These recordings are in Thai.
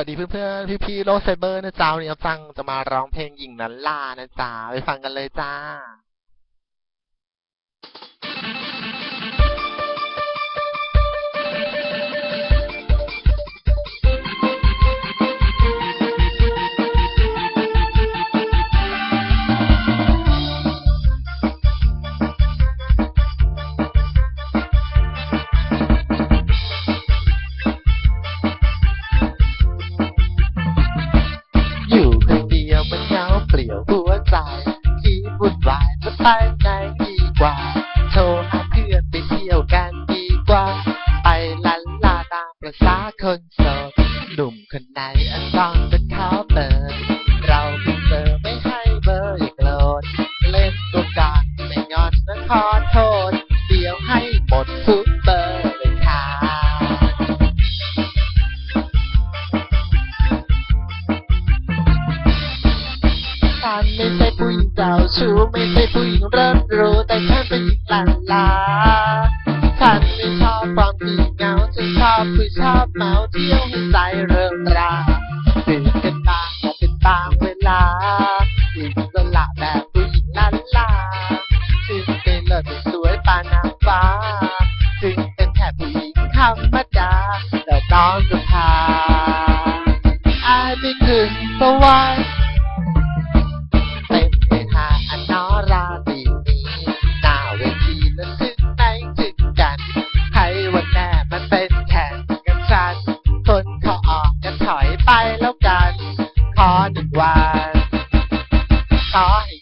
วัสดีเพื่อนๆ พี่ๆ โลกไซเบอร์นะจ้าวันนี้ฟังจะมาร้องเพลงหญิงนั้นล่านะจ้าไปฟังกันเลยจ้า คนไหนอันต้องจะขอเบอร์เราเป็นเบอร์ไม่ให้เบอร์อย่าโกรธเล่นตัวกลางไม่งอนนะขอโทษ เดี๋ยวให้หมดทุกเบอร์เลยค่ะ ฉันไม่ใช่ผู้หญิงเจ้าชู้ไม่ใช่ผู้หญิงเริ่มรู้แต่ฉันเป็นหญิงหลันลาฉันไม่ชอบ ชอบผู้ชอบเมาเที่ยวให้ใจเริงราตื่นกันบ้าแต่เป็นบางเวลาอิสระแบบผู้หญิงลันลาถึงเป็นเลิศสวยปานางฟ้าถึงเป็นแค่ผู้หญิงธรรมดาแต่น้องจะพาอายไปขึ้นสวรรค์ ข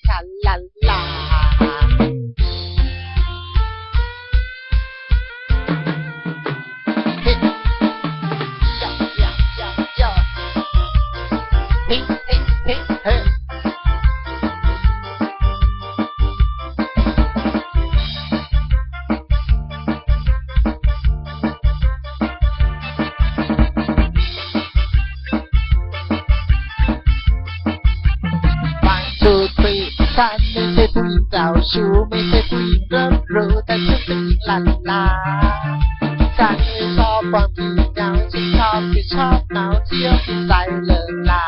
ฉันไม่ใช่ผู้หญิงเจ้าชู้ไม่ใช่ผู้หญิงเริ่มรู้แต่ฉันเป็นหลันลาฉันไม่ชอบความขี้เหงาฉันชอบที่ชอบเมาเที่ยวใจเลิงลา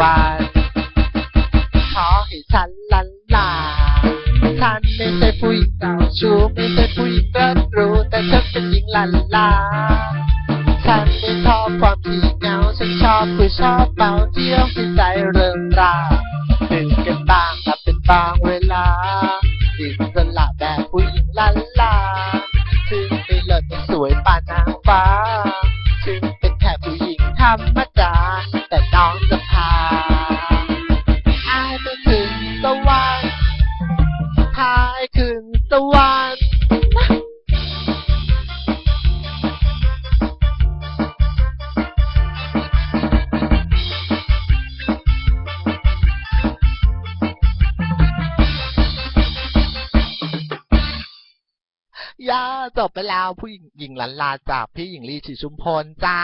วันขอให้ฉันลันลา ฉันไม่ใช่ผู้หญิงเจ้าชู้ไม่ใช่ผู้หญิงเริ่มรู้ แต่ฉันเป็นหญิงลันลา ฉันไม่ชอบความขี้เหงา ฉันชอบคือชอบเมาเที่ยวให้ใจเริงราตื่นกันบ้างแต่เป็นบางเวลาอิสระแบบผู้หญิงลันลา ถึงไม่เลิศไม่สวยปานนางฟ้า ถึงเป็นแค่ผู้หญิงธรรมดา น้องจะพาอายไปถึงสวรรค์พายถึงสวรรค์ ย่าจบไปแล้วผู้หญิงหญิงลันลาจากพี่หญิงลีฉีชุมพลจ้า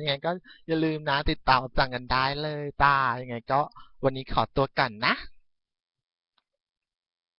ยังไงก็อย่าลืมนะติดตามจังกันได้เลยจ้ายังไงก็วันนี้ขอตัวกันนะ